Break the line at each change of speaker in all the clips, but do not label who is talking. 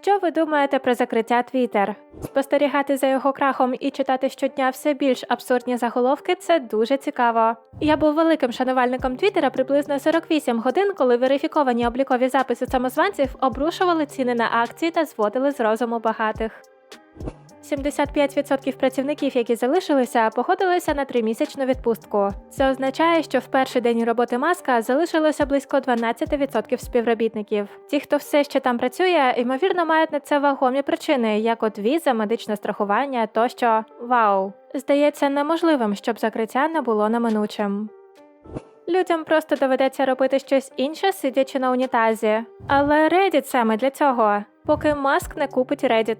Що ви думаєте про закриття Твіттер? Спостерігати за його крахом і читати щодня все більш абсурдні заголовки це дуже цікаво. Я був великим шанувальником Твіттера приблизно 48 годин, коли верифіковані облікові записи самозванців обрушували ціни на акції та зводили з розуму багатих. 75% працівників, які залишилися, погодилися на тримісячну відпустку. Це означає, що в перший день роботи маска залишилося близько 12% співробітників. Ті, хто все ще там працює, ймовірно, мають на це вагомі причини, як от віза, медичне страхування тощо. Вау! Здається неможливим, щоб закриття не було неминучим. Людям просто доведеться робити щось інше, сидячи на унітазі. Але Reddit саме для цього, поки Маск не купить Reddit.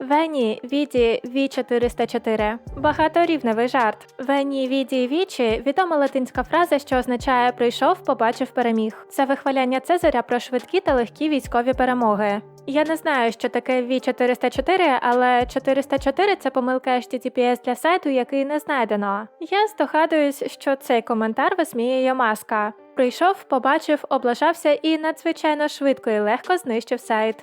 Вені, Віді, Ві 404 Багаторівневий жарт. Вені, Віді, Вічі відома латинська фраза, що означає прийшов, побачив, переміг. Це вихваляння Цезаря про швидкі та легкі військові перемоги. Я не знаю, що таке Ві 404, але 404 це помилка HTTPS для сайту, який не знайдено. Я здогадуюсь, що цей коментар висміює маска. Прийшов, побачив, облажався і надзвичайно швидко і легко знищив сайт.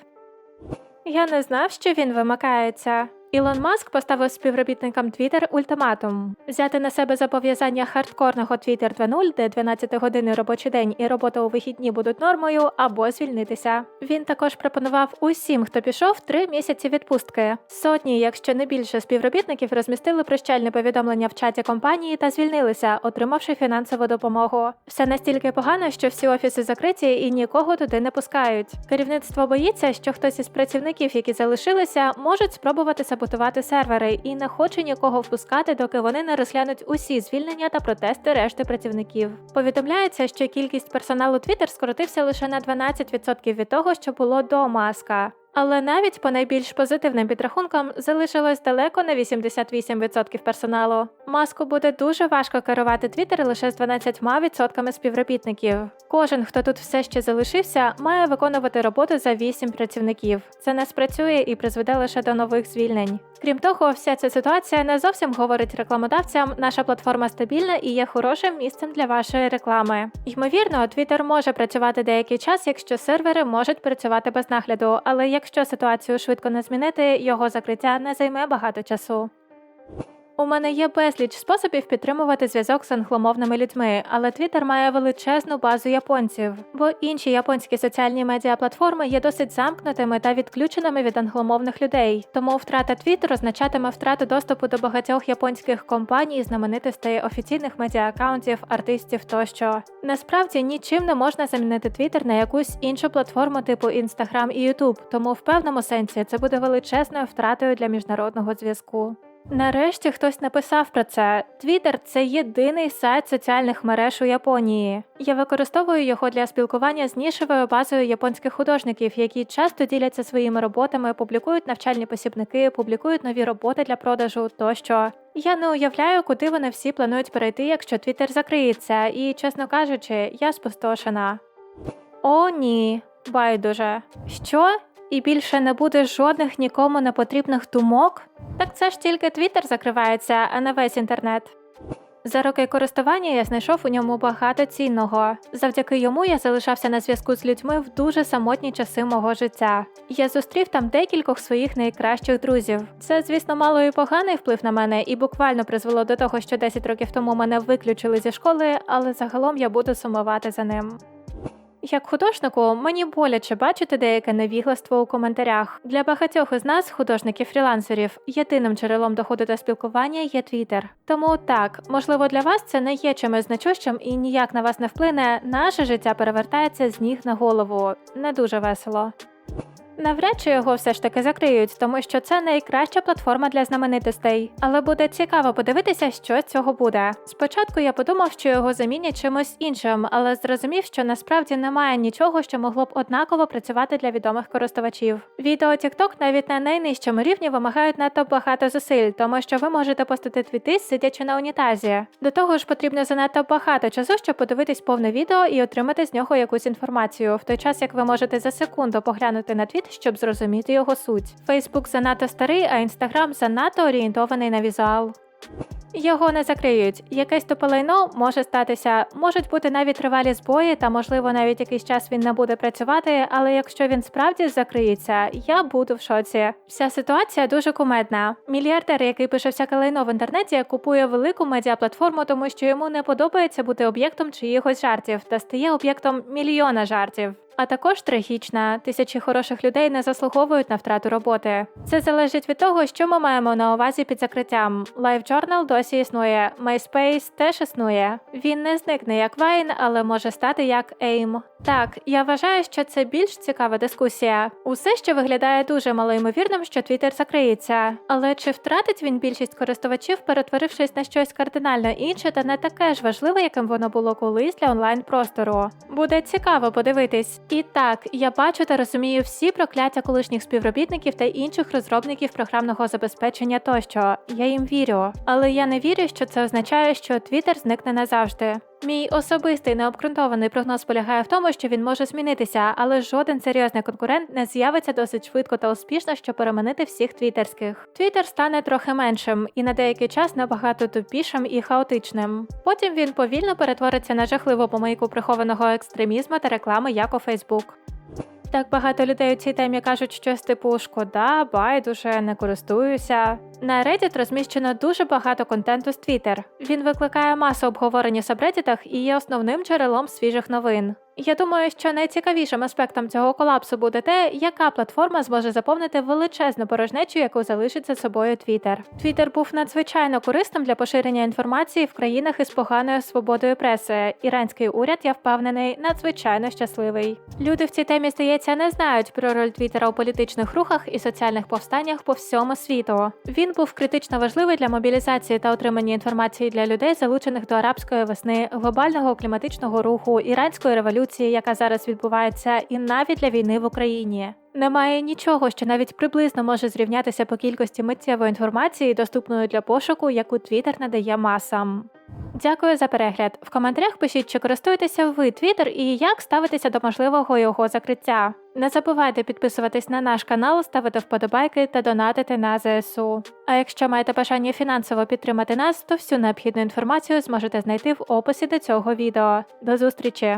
Я не знав, що він вимикається. Ілон Маск поставив співробітникам Twitter ультиматум взяти на себе зобов'язання хардкорного Twitter 2.0, де 12-годинний робочий день і робота у вихідні будуть нормою, або звільнитися. Він також пропонував усім, хто пішов, три місяці відпустки. Сотні, якщо не більше співробітників, розмістили прощальне повідомлення в чаті компанії та звільнилися, отримавши фінансову допомогу. Все настільки погано, що всі офіси закриті і нікого туди не пускають. Керівництво боїться, що хтось із працівників, які залишилися, можуть спробувати саботувати сервери і не хоче нікого впускати, доки вони не розглянуть усі звільнення та протести решти працівників. Повідомляється, що кількість персоналу Twitter скоротився лише на 12% від того, що було до маска. Але навіть по найбільш позитивним підрахункам залишилось далеко не 88% персоналу. Маску буде дуже важко керувати Twitter лише з 12% співробітників. Кожен, хто тут все ще залишився, має виконувати роботу за 8 працівників. Це не спрацює і призведе лише до нових звільнень. Крім того, вся ця ситуація не зовсім говорить рекламодавцям, наша платформа стабільна і є хорошим місцем для вашої реклами. Ймовірно, Twitter може працювати деякий час, якщо сервери можуть працювати без нагляду, але якщо ситуацію швидко не змінити, його закриття не займе багато часу. У мене є безліч способів підтримувати зв'язок з англомовними людьми, але Twitter має величезну базу японців, бо інші японські соціальні медіаплатформи є досить замкнутими та відключеними від англомовних людей. Тому втрата Twitter означатиме втрату доступу до багатьох японських компаній, знаменитостей, офіційних медіаакаунтів, артистів тощо. Насправді нічим не можна замінити Twitter на якусь іншу платформу типу Instagram і YouTube, тому в певному сенсі це буде величезною втратою для міжнародного зв'язку. Нарешті хтось написав про це. Twitter – це єдиний сайт соціальних мереж у Японії. Я використовую його для спілкування з нішевою базою японських художників, які часто діляться своїми роботами, публікують навчальні посібники, публікують нові роботи для продажу тощо. Я не уявляю, куди вони всі планують перейти, якщо Twitter закриється, і, чесно кажучи, я спустошена. О, ні, байдуже. Що? І більше не буде жодних нікому не потрібних думок? Так це ж тільки Твіттер закривається, а не весь інтернет. За роки користування я знайшов у ньому багато цінного. Завдяки йому я залишався на зв'язку з людьми в дуже самотні часи мого життя. Я зустрів там декількох своїх найкращих друзів. Це, звісно, мало і поганий вплив на мене, і буквально призвело до того, що 10 років тому мене виключили зі школи, але загалом я буду сумувати за ним. Як художнику, мені боляче бачити деяке невігластво у коментарях. Для багатьох із нас, художників-фрілансерів, єдиним джерелом доходу та спілкування є Твіттер. Тому так, можливо, для вас це не є чимось значущим і ніяк на вас не вплине. Наше життя перевертається з ніг на голову. Не дуже весело. Навряд чи його все ж таки закриють, тому що це найкраща платформа для знаменитостей. Але буде цікаво подивитися, що з цього буде. Спочатку я подумав, що його замінять чимось іншим, але зрозумів, що насправді немає нічого, що могло б однаково працювати для відомих користувачів. Відео TikTok навіть на найнижчому рівні вимагають надто багато зусиль, тому що ви можете постати твіти, сидячи на унітазі. До того ж, потрібно занадто багато часу, щоб подивитись повне відео і отримати з нього якусь інформацію, в той час як ви можете за секунду поглянути на твіт, щоб зрозуміти його суть. Фейсбук занадто старий, а інстаграм занадто орієнтований на візуал. Його не закриють. Якесь туполайно може статися, можуть бути навіть тривалі збої, та можливо навіть якийсь час він не буде працювати. Але якщо він справді закриється, я буду в шоці. Вся ситуація дуже кумедна. Мільярдер, який пише всяке лайно в інтернеті, купує велику медіаплатформу, тому що йому не подобається бути об'єктом чиїхось жартів та стає об'єктом мільйона жартів. А також трагічна, тисячі хороших людей не заслуговують на втрату роботи. Це залежить від того, що ми маємо на увазі під закриттям. LiveJournal досі існує, MySpace теж існує. Він не зникне як Vine, але може стати як AIM. Так, я вважаю, що це більш цікава дискусія. Усе ще виглядає дуже малоймовірним, що Twitter закриється. Але чи втратить він більшість користувачів, перетворившись на щось кардинально інше та не таке ж важливе, яким воно було колись для онлайн простору? Буде цікаво подивитись. І так, я бачу та розумію всі прокляття колишніх співробітників та інших розробників програмного забезпечення тощо. Я їм вірю, але я не вірю, що це означає, що Twitter зникне назавжди. Мій особистий необґрунтований прогноз полягає в тому, що він може змінитися, але жоден серйозний конкурент не з'явиться досить швидко та успішно, щоб переманити всіх твіттерських. Твіттер стане трохи меншим і на деякий час набагато тупішим і хаотичним. Потім він повільно перетвориться на жахливу помийку прихованого екстремізму та реклами, як у Фейсбук. Так багато людей у цій темі кажуть щось типу шкода, байдуже, не користуюся. На Reddit розміщено дуже багато контенту з Twitter. Він викликає масу обговорень у сабреддітах і є основним джерелом свіжих новин. Я думаю, що найцікавішим аспектом цього колапсу буде те, яка платформа зможе заповнити величезну порожнечу, яку залишить за собою Twitter. Twitter був надзвичайно корисним для поширення інформації в країнах із поганою свободою преси. Іранський уряд, я впевнений, надзвичайно щасливий. Люди в цій темі, здається, не знають про роль Твіттера у політичних рухах і соціальних повстаннях по всьому світу. Він був критично важливий для мобілізації та отримання інформації для людей, залучених до арабської весни, глобального кліматичного руху, іранської революції, яка зараз відбувається, і навіть для війни в Україні. Немає нічого, що навіть приблизно може зрівнятися по кількості миттєвої інформації, доступної для пошуку, яку Twitter надає масам. Дякую за перегляд. В коментарях пишіть, чи користуєтеся ви Twitter і як ставитеся до можливого його закриття. Не забувайте підписуватись на наш канал, ставити вподобайки та донатити на ЗСУ. А якщо маєте бажання фінансово підтримати нас, то всю необхідну інформацію зможете знайти в описі до цього відео. До зустрічі!